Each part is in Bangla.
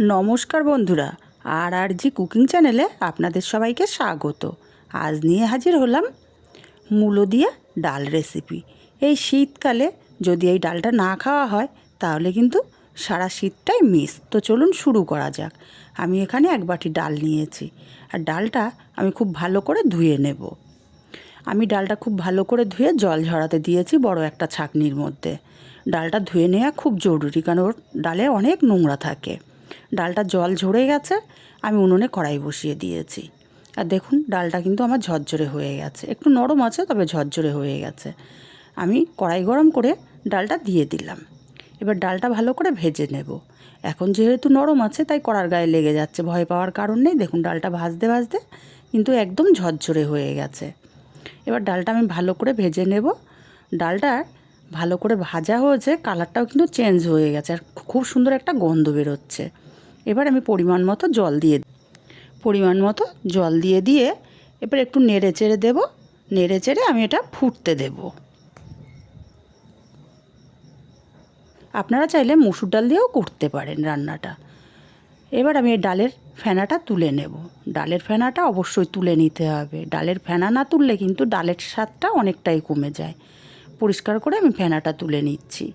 নমস্কার বন্ধুরা আর আর জি কুকিং চ্যানেলে আপনাদের সবাইকে স্বাগত। আজ নিয়ে হাজির হলাম মূলো দিয়ে ডাল রেসিপি। এই শীতকালে যদি এই ডালটা না খাওয়া হয়, তাহলে কিন্তু সারা শীতটাই মিস। তো চলুন শুরু করা যাক। আমি এখানে এক বাটি ডাল নিয়েছি, আর ডালটা আমি খুব ভালো করে ধুয়ে নেব। আমি ডালটা খুব ভালো করে ধুয়ে জল ঝরাতে দিয়েছি বড় একটা ছাকনির মধ্যে। ডালটা ধুয়ে নেওয়া খুব জরুরি, কারণ ওর ডালে অনেক নোংরা থাকে। ডালটা জল ঝরে গেছে, আমি উনুনে কড়াই বসিয়ে দিয়েছি। আর দেখুন, ডালটা কিন্তু আমার ঝরঝরে হয়ে গেছে। একটু নরম আছে, তবে ঝরঝরে হয়ে গেছে। আমি কড়াই গরম করে ডালটা দিয়ে দিলাম। এবার ডালটা ভালো করে ভেজে নেব। এখন যেহেতু নরম আছে, তাই কড়ার গায়ে লেগে যাচ্ছে। ভয় পাওয়ার কারণ নেই। দেখুন, ডালটা ভাজতে ভাজতে কিন্তু একদম ঝরঝরে হয়ে গেছে। এবার ডালটা আমি ভালো করে ভেজে নেব। ডালটা ভালো করে ভাজা হয়েছে, কালারটাও কিন্তু চেঞ্জ হয়ে গেছে। আর খুব সুন্দর একটা গন্ধ বেরোচ্ছে। এবার আমি পরিমাণ মতো জল দিয়ে পরিমাণ মতো জল দিয়ে দিয়ে এবার একটু নেড়ে চেড়ে দেবো। নেড়ে চেড়ে আমি এটা ফুটতে দেব। আপনারা চাইলে মুসুর ডাল দিয়েও করতে পারেন রান্নাটা। এবার আমি এই ডালের ফেনাটা তুলে নেব। ডালের ফেনাটা অবশ্যই তুলে নিতে হবে। ডালের ফেনা না তুললে কিন্তু ডালের স্বাদটা অনেকটাই কমে যায়। পরিষ্কার করে আমি ফেনাটা তুলে নিচ্ছি।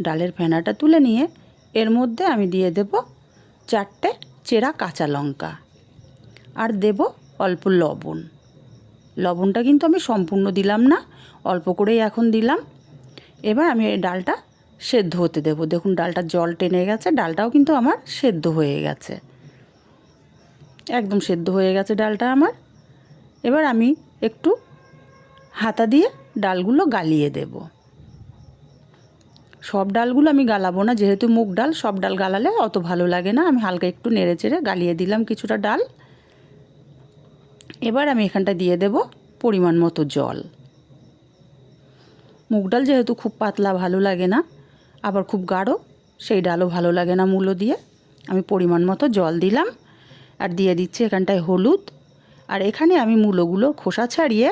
ডালের ফেনাটা তুলে নিয়ে এর মধ্যে আমি দিয়ে দেব চারটে চেরা কাঁচা লঙ্কা আর দেব অল্প লবণ। লবণটা কিন্তু আমি সম্পূর্ণ দিলাম না, অল্প করেই এখন দিলাম। এবার আমি এই ডালটা সেদ্ধ হতে দেবো। দেখুন, ডালটা জল টেনে গেছে, ডালটাও কিন্তু আমার সেদ্ধ হয়ে গেছে। একদম সেদ্ধ হয়ে গেছে ডালটা আমার। এবার আমি একটু হাতা দিয়ে ডালগুলো গালিয়ে দেব। সব ডালগুলো আমি গালাবো না, যেহেতু মুগ ডাল, সব ডাল গালালে অত ভালো লাগে না। আমি হালকা একটু নেড়ে চেড়ে গালিয়ে দিলাম কিছুটা ডাল। এবার আমি এখানটা দিয়ে দেব পরিমাণ মতো জল। মুগ ডাল যেহেতু খুব পাতলা ভালো লাগে না, আবার খুব গাঢ়, সেই ডালও ভালো লাগে না মূলো দিয়ে। আমি পরিমাণ মতো জল দিলাম, আর দিয়ে দিচ্ছি এখানটায় হলুদ। আর এখানে আমি মূলোগুলো খোসা ছাড়িয়ে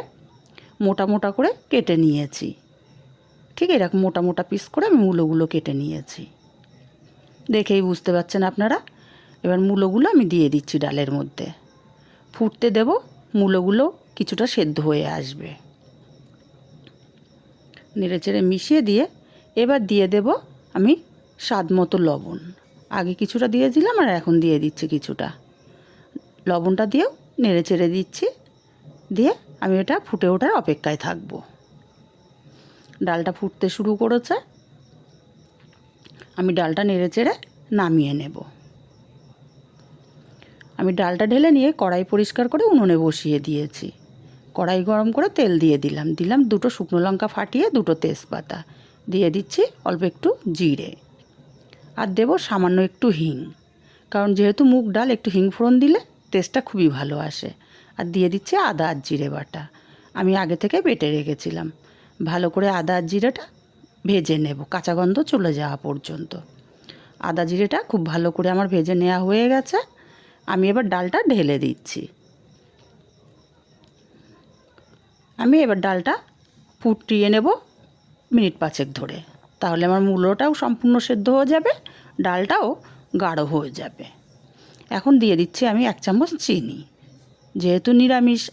মোটা মোটা করে কেটে নিয়েছি। ঠিক এরকম মোটা মোটা পিস করে আমি মূলোগুলো কেটে নিয়েছি। দেখেই বুঝতে পারছেন আপনারা? এবার মূলোগুলো আমি দিয়ে দিচ্ছি ডালের মধ্যে। ফুটতে দেব, মূলোগুলো কিছুটা সেদ্ধ হয়ে আসবে। নেড়ে চেড়ে মিশিয়ে দিয়ে এবার দিয়ে দেব আমি স্বাদ মতো লবণ। আগে কিছুটা দিয়েছিলাম আর এখন দিয়ে দিচ্ছি কিছুটা। লবণটা দিয়েও নেড়ে চেড়ে দিচ্ছি। দিয়ে আমি এটা ফুটে ওঠার অপেক্ষায় থাকব। ডালটা ফুটতে শুরু করেছে। আমি ডালটা নেড়ে চেড়ে নামিয়ে নেব। আমি ডালটা ঢেলে নিয়ে কড়াই পরিষ্কার করে উনুনে বসিয়ে দিয়েছি। কড়াই গরম করে তেল দিয়ে দিলাম। দিলাম দুটো শুকনো লঙ্কা ফাটিয়ে দুটো তেজপাতা। দিয়ে দিচ্ছি অল্প একটু জিরে। আর দেব সামান্য একটু হিং। কারণ যেহেতু মুগ ডাল একটু হিং ফোড়ন দিলে টেস্টটা খুবই ভালো আসে। আর দিয়ে দিচ্ছি আদা আর জিরে বাটা। আমি আগে থেকে বেটে রেখেছিলাম। ভালো করে আদা জিরেটা ভেজে নেব। কাঁচা গন্ধ চলে যাওয়া পর্যন্ত। আদা জিরেটা খুব ভালো করে আমার ভেজে নেওয়া হয়ে গেছে। আমি এবার ডালটা ঢেলে দিচ্ছি। আমি এবার ডালটা ফুটিয়ে নেব মিনিট পাঁচেক ধরে। তাহলে আমার মূলোটাও সম্পূর্ণ সেদ্ধ হয়ে যাবে, ডালটাও গাঢ় হয়ে যাবে। এখন দিয়ে দিচ্ছি আমি এক চামচ চিনি। যেহেতু নিরামিষ,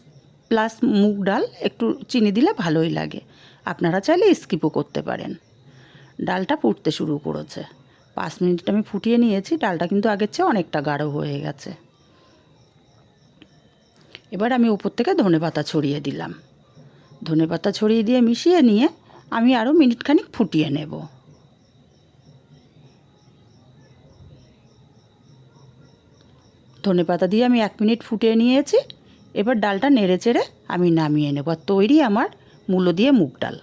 প্লাস মুগ ডাল, একটু চিনি দিলে ভালোই লাগে। আপনারা চাইলে স্কিপও করতে পারেন। ডালটা ফুটতে শুরু করেছে। পাঁচ মিনিট আমি ফুটিয়ে নিয়েছি, ডালটা কিন্তু আগের চেয়ে অনেকটা গাঢ় হয়ে গেছে। এবার আমি উপর থেকে ধনে পাতা ছড়িয়ে দিলাম। ধনে পাতা ছড়িয়ে দিয়ে মিশিয়ে নিয়ে আমি আরও মিনিটখানিক ফুটিয়ে নেব। ধনে পাতা দিয়ে আমি এক মিনিট ফুটিয়ে নিয়েছি। এবার ডালটা নেড়ে চেড়ে আমি নামিয়ে নেব। আর তৈরি আমার মূলো দিয়ে মুগ ডাল।